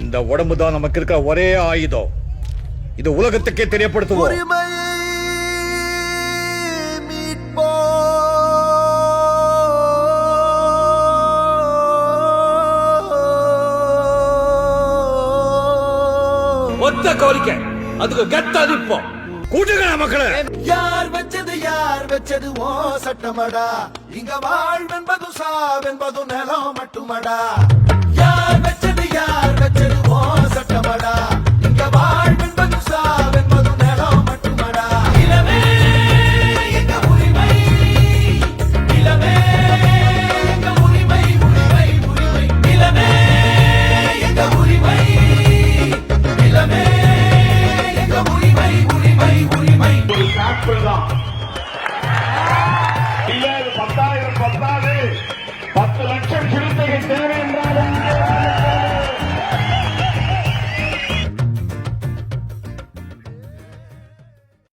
இந்த உடம்பு தான் நமக்கு இருக்க ஒரே ஆயுதம். இது உலகத்துக்கே தெரியப்படுத்துவோம். ஒத்த கோரிக்கை. அதுக்கு கெத்தா நிப்போம் கூட்டுங்க மக்களே. யார் வச்சது யார் வச்சது ஓ சட்டமடா. இங்க வாழ்வென்பது சாவென்பது நிலம் மட்டுமடா. ஆட்கள் தான் இல்ல பத்தாயிரம் பத்தாது. பத்து லட்சம் சிறுத்தைகள் தேவை